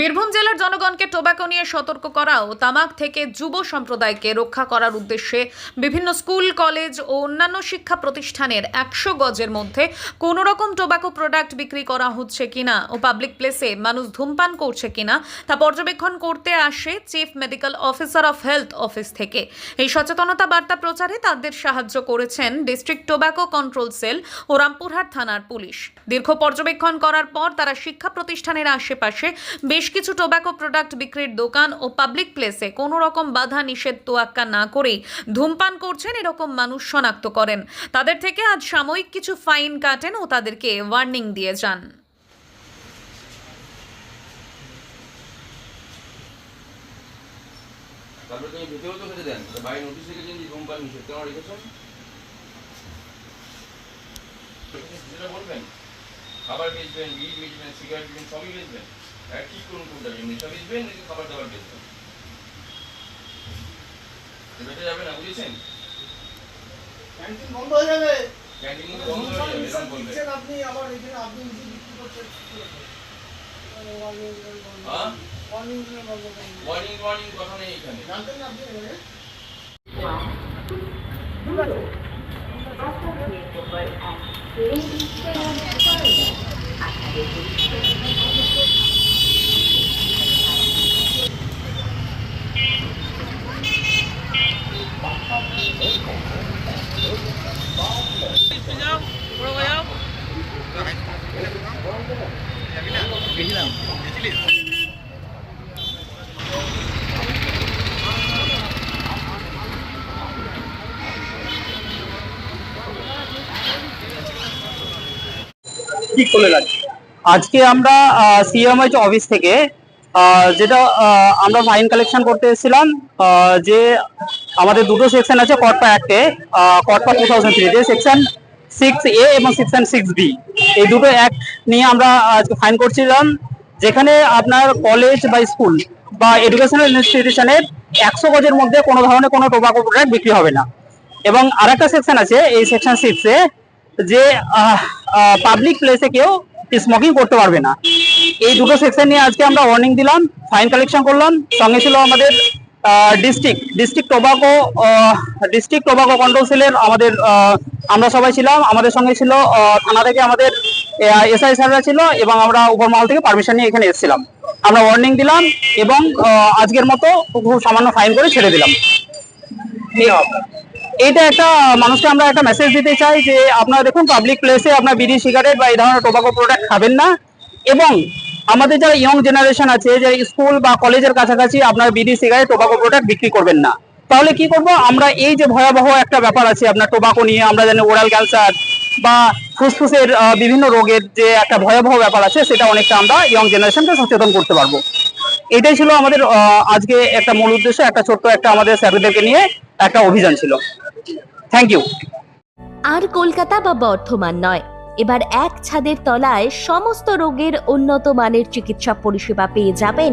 বীরভূম জেলার জনগণকে টোব্যাকো নিয়ে সতর্ক করা ও তামাক থেকে যুব সম্প্রদায়কে রক্ষা করার উদ্দেশ্যে বিভিন্ন স্কুল, কলেজ ও অন্যান্য শিক্ষা প্রতিষ্ঠানের একশো গজের মধ্যে কোনো রকম টোব্যাকো প্রোডাক্ট বিক্রি করা হচ্ছে কিনা ও পাবলিক প্লেসে মানুষ ধূমপান করছে কিনা তা পর্যবেক্ষণ করতে আসে chief medical officer of health office থেকে। এই সচেতনতা বার্তা প্রচারে তাদের সাহায্য করেছেন ডিস্ট্রিক্ট টোব্যাকো কন্ট্রোল সেল ও রামপুরহাট থানার পুলিশ। দীর্ঘ পর্যবেক্ষণ করার পর তারা শিক্ষা প্রতিষ্ঠানের আশেপাশে বেশ কিছু টোব্যাকো প্রোডাক্ট বিক্রির দোকান ও পাবলিক প্লেসে কোনো রকম বাধা নিষেধ তোয়াক্কা না করেই ধূমপান করছেন এরকম মানুষ শনাক্ত করেন। তাদের থেকে আজ সাময়িক কিছু ফাইন কাটেন ও তাদেরকে ওয়ার্নিং দিয়ে যান। খাবার বেচবেন বেচবেন সিগারেট বেচবেন, সবই বেচবেন। এক ঠিক করুন কোনটা? নেশা বেচবেন নাকি খাবার দাবার বেচবেন? বেঁচে যাবে না বুঝেছেন? ক্যান্টিন বন্ধ হয়ে যাবে। ক্যান্টিন বন্ধ হয়ে যাবে এরকম বলবেন আপনি আবার এখানে আপনি নিজে বিক্রি করছেন। হ্যাঁ? ওয়ার্নিং ওয়ার্নিং ওয়ার্নিং কথা নেই এখানে। জানতেন না আপনি এখানে? কি লাগে আজকে আমরা সিএমএইচ অফিস থেকে যেটা আমরা ফাইন কালেকশন করতে এসেছিলাম যে আমাদের দুটো সেকশন আছে কটপা অ্যাক্টে কটপা টু থাউজেন্ড থ্রি যে সেকশন সিক্স এ এবং সেকশন সিক্স বি এই দুটো অ্যাক্ট নিয়ে আমরা আজকে ফাইন করছিলাম, যেখানে আপনার কলেজ বা স্কুল বা এডুকেশনাল ইনস্টিটিউশনের একশো গজের মধ্যে কোনো ধরনের কোনো টোবাকো প্রোডাক্ট বিক্রি হবে না। এবং আরেকটা সেকশন আছে, এই সেকশন সিক্সে যে পাবলিক প্লেসে কেউ স্মোকিং করতে পারবে না। এই দুটো সেকশন নিয়ে আজকে আমরা ওয়ার্নিং দিলাম ফাইন কালেকশন করলাম। সঙ্গে ছিল আমাদের district district tobacco district tobacco control সেলের আমাদের আমরা সবাই ছিলাম আমাদের সঙ্গে ছিল থানা থেকে আমাদের এসআই স্যাররা ছিল এবং আমরা উপর মহল থেকে পারমিশন নিয়ে এখানে এসেছিলাম। আমরা ওয়ার্নিং দিলাম এবং আজকের মতো খুব সামান্য ফাইন করে ছেড়ে দিলাম। এই এইটা একটা মানুষকে আমরা একটা মেসেজ দিতে চাই যে আপনারা দেখুন পাবলিক প্লেসে আপনার বিড়ি সিগারেট বা এই ধরনের টোবাকো প্রোডাক্ট খাবেন না এবং আমাদের যারা ইয়ং জেনারেশন আছে যে স্কুল বা কলেজের কাছাকাছি আপনার বিড়ি সিগারেট টোবাকো প্রোডাক্ট বিক্রি করবেন না। তাহলে কি করব? আমরা এই যে ভয়াবহ একটা ব্যাপার আছে, আপনার টোবাকো নিয়ে, আমরা জানি ওরাল ক্যান্সার বা ফুসফুসের বিভিন্ন রোগের যে একটা ভয়াবহ ব্যাপার আছে, সেটা অনেকটা আমরা ইয়ং জেনারেশনকে সচেতন করতে পারব। এটাই ছিল আমাদের আজকে একটা মূল উদ্দেশ্য, একটা ছোট্ট একটা আমাদের স্যারদেরকে নিয়ে একটা অভিযান ছিল। থ্যাংক ইউ আর কলকাতা বা বর্ধমান নয়। এবার এক ছাদের তলায় সমস্ত রোগের উন্নত মানের চিকিৎসা পরিষেবা পেয়ে যাবেন